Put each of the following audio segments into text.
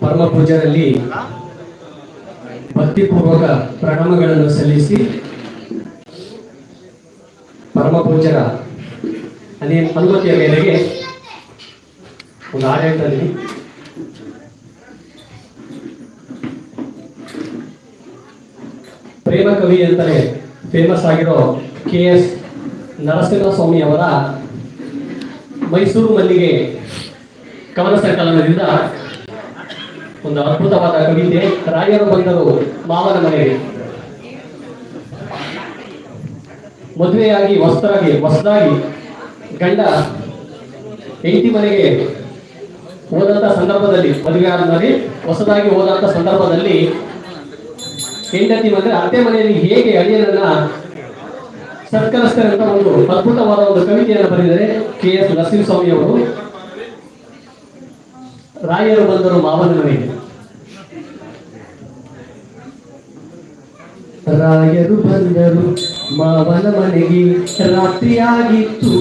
ಪರಮ ಪೂಜರಲ್ಲಿ ಭಕ್ತಿಪೂರ್ವಕ ಪ್ರಣಾಮಗಳನ್ನು ಸಲ್ಲಿಸಿ ಪರಮ ಪೂಜರ ಅನೇ ಅನುಮತಿಯ ಮೇರೆಗೆ ಒಂದು ಪ್ರೇಮ ಕವಿ ಅಂತಲೇ ಫೇಮಸ್ ಆಗಿರೋ ಕೆ ಎಸ್ ನರಸಿಂಹಸ್ವಾಮಿ ಅವರ ಮೈಸೂರು ಮಲ್ಲಿಗೆ ಕವನ ಸಂಕಲನದಿಂದ ಒಂದು ಅದ್ಭುತವಾದ ಕವಿತೆ. ರಾಯರು ಬಂದರು ಮಾವನ ಮನೆಗೆ. ಮದುವೆಯಾಗಿ ಹೊಸದಾಗಿ ಹೊಸದಾಗಿ ಗಂಡ ಹೆಂಡತಿ ಮನೆಗೆ ಹೋದಂತ ಸಂದರ್ಭದಲ್ಲಿ, ಮದುವೆ ಆದ್ಮೇಲೆ ಹೊಸದಾಗಿ ಹೋದಂತ ಸಂದರ್ಭದಲ್ಲಿ ಹೆಂಡತಿ ಮಂದಿರ ಅತ್ತೆ ಮನೆಯಲ್ಲಿ ಹೇಗೆ ಅಳಿಯನನ್ನ ಸತ್ಕರಿಸ್ತಾರೆ ಅಂತ ಒಂದು ಅದ್ಭುತವಾದ ಒಂದು ಕವಿತೆಯನ್ನು ಬರೆದಿದ್ದಾರೆ ಕೆ ಎಸ್ ನರಸಿಂಹಸ್ವಾಮಿ ಅವರು. ರಾಯರು ಬಂದರು ಮಾವನ ಮನೆಗೆ. ರಾಯರು ಬಂದರು ಮಾವನ ಮನೆಗೆ. ರಾತ್ರಿಯಾಗಿತ್ತು.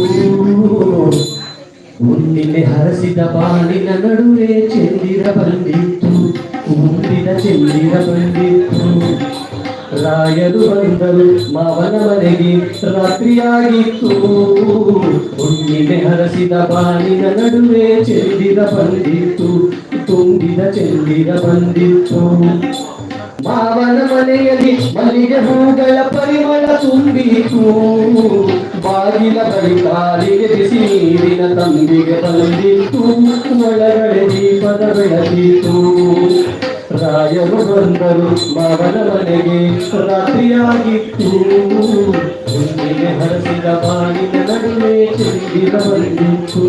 ಹುಣ್ಣಿಮೆ ಹರಸಿದ ಬಾಳಿನ ನಡುವೆ ಚೆಂದಿರ ಬಂದಿತ್ತು. ಮುಂದಿನ ಚೆಂದಿರ ಬಂದಿತ್ತು. ರಾಯರು ಬಂದರು ಮಾವನ ಮನೆಗೆ, ರಾತ್ರಿಯಾಗಿತ್ತು. ಹುಣ್ಣಿಮೆ ಹರಸಿದ ಬಾಳಿನ ನಡುವೆ ಚೆಂದಿರ ಬಂದಿತ್ತು. ತುಂಬಿದ ಚೆಂದಿರ ಬಂದಿತ್ತು. ಮಾವನ ಮನೆಯಲ್ಲಿ ಮಲ್ಲಿಗೆ ಹೂಗಳ ಪರಿಮಳ ತುಂಬಿತು ಬಾಗಿಲ ಬಳಿ ಕಾಲಿಗೆ ಬಿಸಿ ನೀರಿನ ತಂಬಿಗೆ ಬಂದಿತ್ತು. ಒಳಗಡೆ ದೀಪದ ಬೆಳಗಿತು ರಾಯರು ಬಂದರು ಮಾವನ ಮನೆಗೆ. ರಾತ್ರಿಯಾಗಿತ್ತು. ತುಂಬಿಗೆ ಹರಸಿದ ಬಾಗಿಲ ನಡುವೆ ಚೆಂದಿರ ಬಂದಿತ್ತು.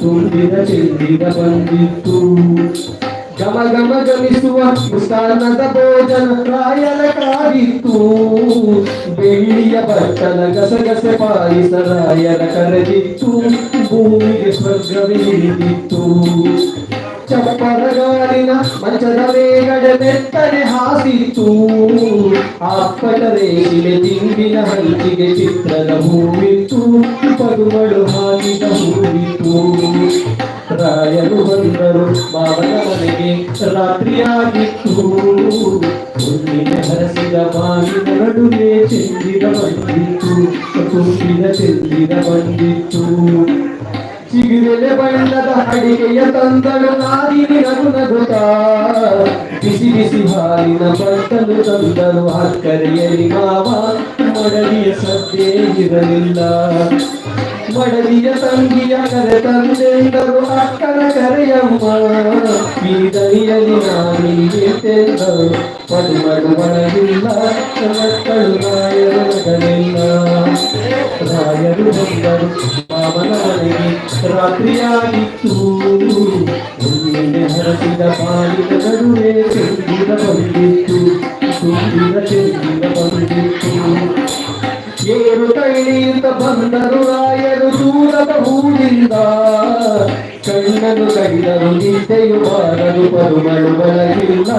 ತುಂಬಿದ ಚೆಂದಿರ ಬಂದಿತ್ತು. ಗಮ ಗಮ ಗಮಿಸುವ ಮುಸ್ತಾನದ ಭೋಜನ ರಾಯನ ಕಾದಿತ್ತು ಬೆಳ್ಳಿಯ ಬಟ್ಟಲ ಗಸಗಸೆ ಪಾಯಿಸ ರಾಯನ ಕರೆದಿತ್ತು ಭೂಮಿಗೆ ಸ್ವರ್ಗವೇ ಇಳಿದಿತ್ತು ಚಪ್ಪರಗಾಲಿನ ಮಂಚದ ಮೇಗಡೆ ಬೆತ್ತನೆ ಹಾಸಿತ್ತು ಅಪ್ಪಟ ರೇಖಿಲೆ ತಿಂಡಿನ ಹಂಚಿಗೆ ಚಿತ್ರದ ಹೂವಿತ್ತು ಪದುಗಳು ಹಾಕಿದ ಹೂವಿತು ರಾಯರು ಬಂದರು ಮಾವನ ಮನೆಗೆ ರಾತ್ರಿಯಾಗಿತ್ತು ಹುಣ್ಣಿಮೆ ಹರಸಿದ ನಡುವೆ ಚೆಂದಿರ ಬಂದಿತ್ತು. ತುಂಬಿದ ಚೆಂದಿರ ಬಂದಿತ್ತು ಚಿಗುರೆಲೆ ಬಣ್ಣದ ಅಡಿಗೆಯ ತಂದಳು ನಾದಿನಿ ನಗು ಬಿಸಿ ಬಿಸಿ ಹಾಲಿನ ಬಟ್ಟಲು ತಂದಳು ಹಕ್ಕರೆಯಲ್ಲಿ ಮಾವ ಮಡಲಿಯ ಸದ್ದೇ ಇರಲಿಲ್ಲ ಮಡಲಿಯ ತಂಗಿಯ ಕರೆ ತಂದೆಂದರು ಅಕ್ಕನ ಕರೆಯಮ್ಮ ಈ ದನಿಯಲ್ಲಿ ನಾನೀಗೆಂದರು ಪದುಮಡು ಮಡಲಿಲ್ಲ ಮಕ್ಕಳು ರಾಯರು ಮಗಲಿಲ್ಲ ರಾಯರು ಬಂದರು ಮಾವನ ಮನೆಗೆ ರಾತ್ರಿಯಾಗಿತ್ತು ಬಂದರು ರಾಯರು ದೂರದ ಊರಿಂದ ಕಣ್ಣನ್ನು ಕಡಿದರು ನಿದ್ದೆಯು ಬಾರದು ಪದುಮಳು ಬೆಳಗಿಲ್ಲ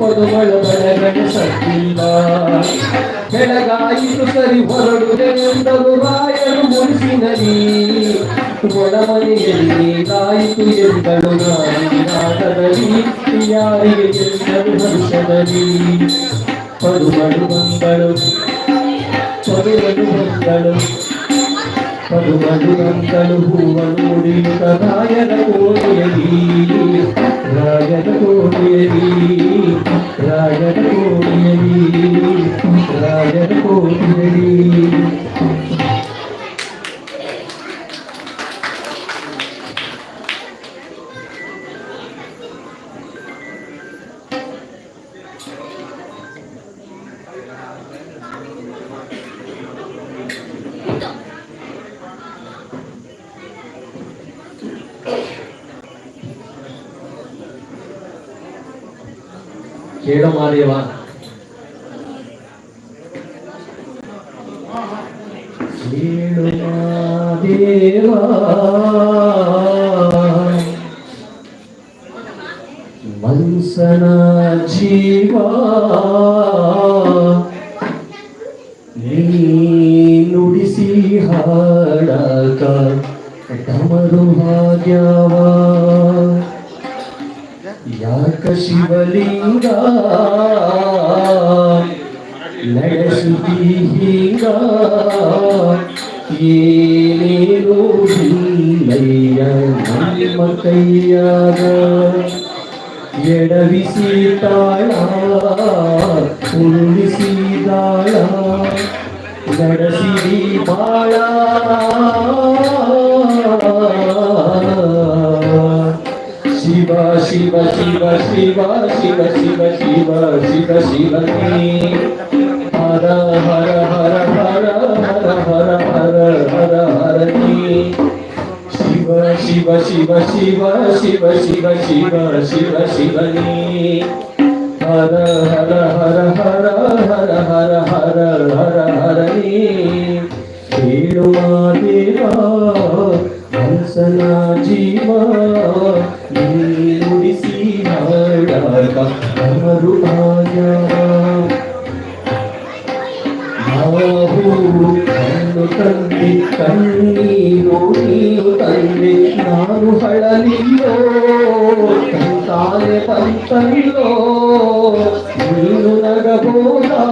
ಪದುಮಳು ಬೆಳಗಡೆ ಸತ್ತಿಲ್ಲ ಬೆಳಗಾಯಿತು ಸರಿ ಹೊರಡುವುದೆಂದರು ರಾಯರು ಮುನಿಸಿನಲಿ ಒಳಮನೆಯಲ್ಲಿ ಲಾಯಿತು ಎಂದಳು ನಾಟದಲ್ಲಿ ಯಾರಿಗೆ ಎಂದರು ಹರ್ಷದಲ್ಲಿ ಪದುಮಳು ಬಂದಳು ಪದುಮಳು ಬಂದಳು పలుమధురంతలు భూవనుడి రాయన కోడేది రాయన కోడేది రాయన కోడేది రాయన కోడేది Thank you. చేయడం మానేవా చేయడం మానేవా మనసన జీవా ನುಡಿಸಿ ಹಾಡಕ ಯಾಕ ಶಿವಲಿಂಗ ನಡೆಸುತ್ತಿ ಹೀಗ ಏನೇನು ಹಿಲ್ಲಯ್ಯ ನಮ್ಮ ಕೈಯಾಗ ಎಡವಿಸಿ ತಾಳ ಉರುಳಿಸಿದಾಳ ನಡೆಸಿರಿ ಬಾಳ శివ శివ శివ శివ శివని హర హర హర హర హర హర హర హర హరని శివ శివ శివ శివ శివ శివ శివ శివ శివని హర హర హర హర హర హర హర హర హరని ఏడు మా దేవా హంసనా జీవా యొక్క కన్ను తండ్రి కన్నీరు నీరు తండ్రి నాను హళలిలో తానే పంతలో నీను నగబోదా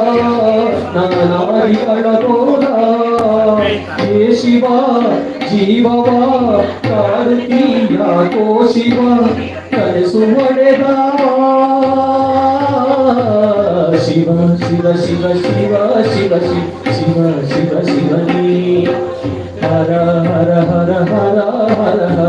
నా నాడి పడబోదా హే శివా జీవవా కార్తీయ కోశివా కనసు వడేదా శివ శివ శివ శివ శివ శివ శివ శివని హర హర హర హర హర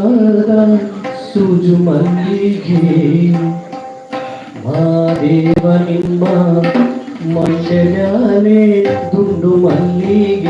ಪಾದ ಸೂಜು ಮಲ್ಲಿಗೆ ಮಹಾದೇವ ನಿಮ್ಮ ಮಂಡ್ಯನೇ ದುಂಡು ಮಲ್ಲಿಗೆ